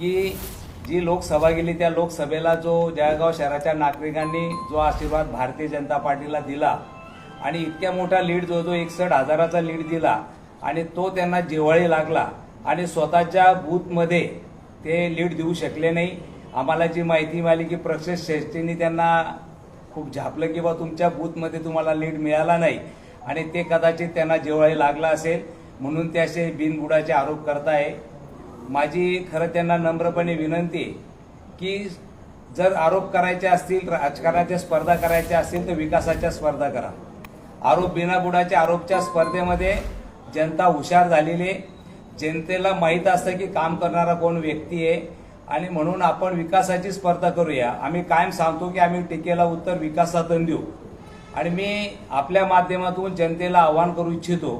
की जी लोकसभा गेली त्या लोकसभेला जो जळगाव शहराच्या नागरिकांनी जो आशीर्वाद भारतीय जनता पार्टीला दिला आणि इतक्या मोठा लीड जो जो एकसठ हजाराचा लीड दिला आणि तो त्यांना जिव्हाळी लागला आणि स्वतःच्या बूथमध्ये ते लीड देऊ शकले नाही. आम्हाला जी माहिती मिळाली की प्रक्षेश श्रेष्ठींनी त्यांना खूप झापलं की बा तुमच्या बूथमध्ये तुम्हाला लीड मिळाला नाही आणि ते कदाचित त्यांना जिव्हाळी लागला असेल. म्हणून ते असे बिनबुडाचे आरोप करताय. माझी खरं त्यांना नम्रपणे विनंती की जर आरोप करायचे असतील राजकारणाच्या स्पर्धा करायच्या असतील तर विकासाच्या स्पर्धा करा. आरोप बिनाबुडाच्या आरोपच्या स्पर्धेमध्ये जनता हुशार झालेली आहे. जनतेला माहीत असतं की काम करणारा कोण व्यक्ती आहे. आणि म्हणून आपण विकासाची स्पर्धा करूया. आम्ही कायम सांगतो की आम्ही टीकेला उत्तर विकासातून देऊ. आणि मी आपल्या माध्यमातून जनतेला आवाहन करू इच्छितो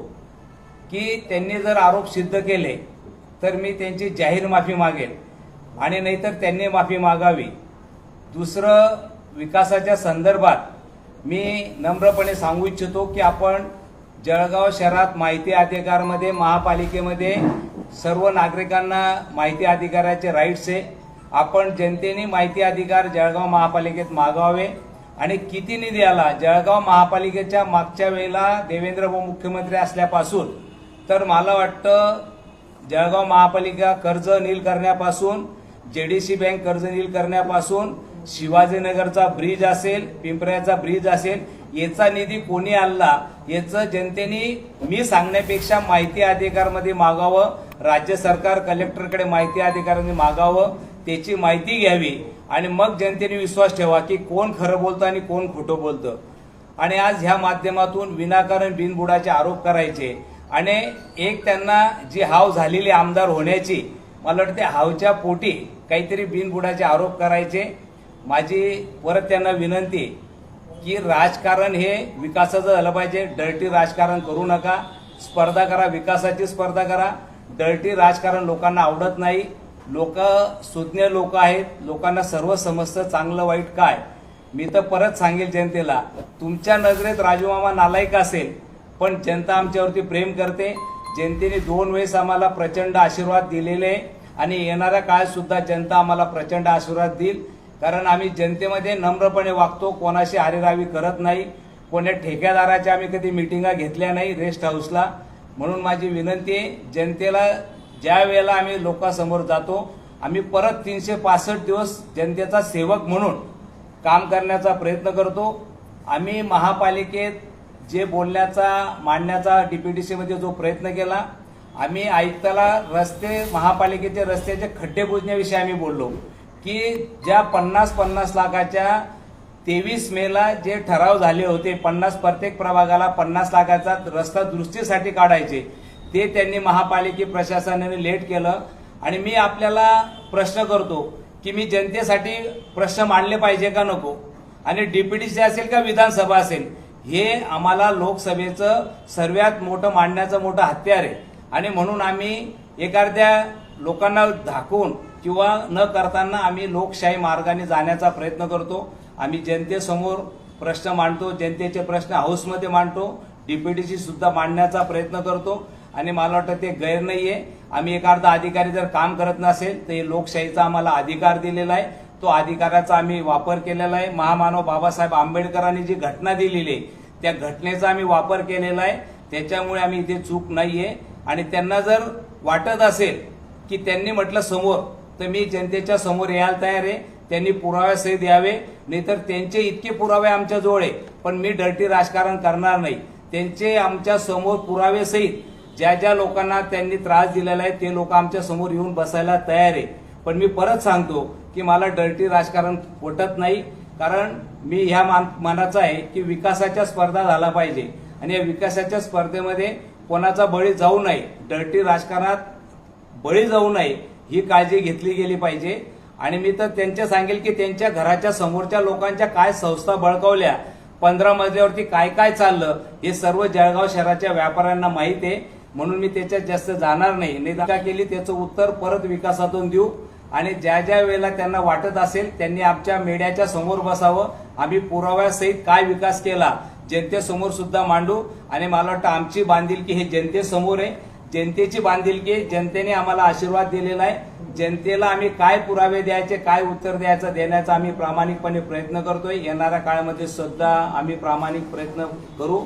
की त्यांनी जर आरोप सिद्ध केले तर मी त्यांची जाहीर माफी मागेल आणि नाहीतर त्यांनी माफी मागावी. दुसरं विकासाच्या संदर्भात मी नम्रपणे सांगू इच्छितो की आपण जळगाव शहरात माहिती अधिकारमध्ये महापालिकेमध्ये सर्व नागरिकांना माहिती अधिकाराचे राईट्स आहे. आपण जनतेने माहिती अधिकार जळगाव महापालिकेत मागावे. आणि किती निधी आला? जळगाव महापालिकेच्या मागच्या वेळेला देवेंद्र मुख्यमंत्री असल्यापासून तर मला वाटतं जळगाव महापालिका कर्ज नील करण्यापासून जेडीसी बँक कर्ज नील करण्यापासून शिवाजीनगरचा ब्रिज असेल पिंपऱ्याचा ब्रिज असेल याचा निधी कोणी आणला याचं जनतेने मी सांगण्यापेक्षा माहिती अधिकारमध्ये मागावं राज्य सरकार कलेक्टरकडे माहिती अधिकारांनी मागावं त्याची माहिती घ्यावी. आणि मग जनतेने विश्वास ठेवा की कोण खरं बोलतं आणि कोण खोटं बोलतं. आणि आज ह्या माध्यमातून विनाकारण बिनबुडाचे आरोप करायचे. आणि एक त्यांना जी हाव झालेली आमदार होण्याची मला वाटते हावच्या पोटी काहीतरी बिनबुडाचे आरोप करायचे. माझी परत त्यांना विनंती की राजकारण हे विकासाचं झालं पाहिजे. डर्टी राजकारण करू नका. स्पर्धा करा. विकासाची स्पर्धा करा. डर्टी राजकारण लोकांना आवडत नाही. लोक सुज्ञ लोक आहेत. लोकांना सर्व समजतं चांगलं वाईट काय. मी तर परत सांगेल जनतेला तुमच्या नजरेत राजूमामा नालायक असेल पण जनता आमच्यावरती प्रेम करते. जनतेने दोन वेळेस आम्हाला प्रचंड आशीर्वाद दिलेले आणि येणाऱ्या काळातसुद्धा जनता आम्हाला प्रचंड आशीर्वाद देईल. कारण आम्ही जनतेमध्ये नम्रपणे वागतो. कोणाशी हारेरावी करत नाही. कोण्या ठेकेदाराच्या आम्ही कधी मिटिंगा घेतल्या नाही रेस्ट हाऊसला. म्हणून माझी विनंती आहे जनतेला ज्या वेळेला आम्ही लोकांसमोर जातो आम्ही परत तीनशे पासष्ट दिवस जनतेचा सेवक म्हणून काम करण्याचा प्रयत्न करतो. आम्ही महापालिकेत जे बोलण्याचा मांडण्याचा डीपीडीसीमध्ये जो प्रयत्न केला आम्ही आयुक्ताला रस्ते महापालिकेचे रस्त्याचे खड्डे बुजण्याविषयी आम्ही बोललो की ज्या पन्नास पन्नास लाखाच्या तेवीस मेला जे ठराव झाले होते पन्नास प्रत्येक प्रभागाला पन्नास लाखाचा रस्ता दुरुस्तीसाठी काढायचे ते त्यांनी महापालिके प्रशासनाने लेट केलं. आणि मी आपल्याला प्रश्न करतो की मी जनतेसाठी प्रश्न मांडले पाहिजे का नको? आणि डीपीडीसी असेल का विधानसभा असेल? हे आम्हाला लोकसभेचं सर्वात मोठं मांडण्याचं मोठं हत्यार आहे. आणि म्हणून आम्ही एखाद्या लोकांना धाकून किंवा न करताना आम्ही लोकशाही मार्गाने जाण्याचा प्रयत्न करतो. आम्ही जनतेसमोर प्रश्न मांडतो जनतेचे प्रश्न हाऊसमध्ये मांडतो डीपीडीसी सुद्धा मांडण्याचा प्रयत्न करतो. आणि मला वाटतं ते गैर नाही आहे आम्ही एखादा अधिकारी जर काम करत नसेल तर हे लोकशाहीचा आम्हाला अधिकार दिलेला आहे. तो अधिकाराचा आम्ही वापर केलेला आहे. महामानव बाबासाहेब आंबेडकरांनी जी घटना दिलेली आहे त्या घटनेचा आम्ही वापर केलेला आहे. त्याच्यामुळे आम्ही इथे चूक नाहीये. आणि त्यांना जर वाटत असेल की त्यांनी म्हटलं समोर तर मी जनतेच्या समोर यायला तयार आहे. त्यांनी पुराव्यासहित यावे नाहीतर त्यांचे इतके पुरावे आमच्याजवळ आहे. पण मी डर्टी राजकारण करणार नाही. त्यांचे आमच्यासमोर पुरावेसहित ज्या ज्या लोकांना त्यांनी त्रास दिलेला आहे ते लोक आमच्यासमोर येऊन बसायला तयार आहे. पण मी परत सांगतो की मला डर्टी राजकारण पटत नाही. कारण मी ह्या मान मानाचा आहे की विकासाच्या स्पर्धा झाला पाहिजे. आणि या विकासाच्या स्पर्धेमध्ये कोणाचा बळी जाऊ नये डर्टी राजकारणात बळी जाऊ नये ही काळजी घेतली गेली पाहिजे. आणि मी तर त्यांच्या सांगेल की त्यांच्या घराच्या समोरच्या लोकांच्या काय संस्था बळकावल्या पंधरा मजल्यावरती काय काय चाललं हे सर्व जळगाव शहराच्या व्यापाऱ्यांना माहीत आहे. म्हणून मी त्याच्यात जास्त जाणार नाही. निदा केली त्याचं उत्तर परत विकासातून देऊ. आणि ज्या ज्या वेळेला त्यांना वाटत असेल त्यांनी आमच्या मेड्याच्या समोर बसावं. आम्ही पुराव्यासहित काय विकास केला जनतेसमोर सुद्धा मांडू. आणि मला वाटतं आमची बांधिलकी हे जनतेसमोर आहे. जनतेची बांधिलकी जनतेने आम्हाला आशीर्वाद दिलेला आहे. जनतेला आम्ही काय पुरावे द्यायचे काय उत्तर द्यायचं देण्याचा आम्ही प्रामाणिकपणे प्रयत्न करतोय. येणाऱ्या काळामध्ये सुद्धा आम्ही प्रामाणिक प्रयत्न करू.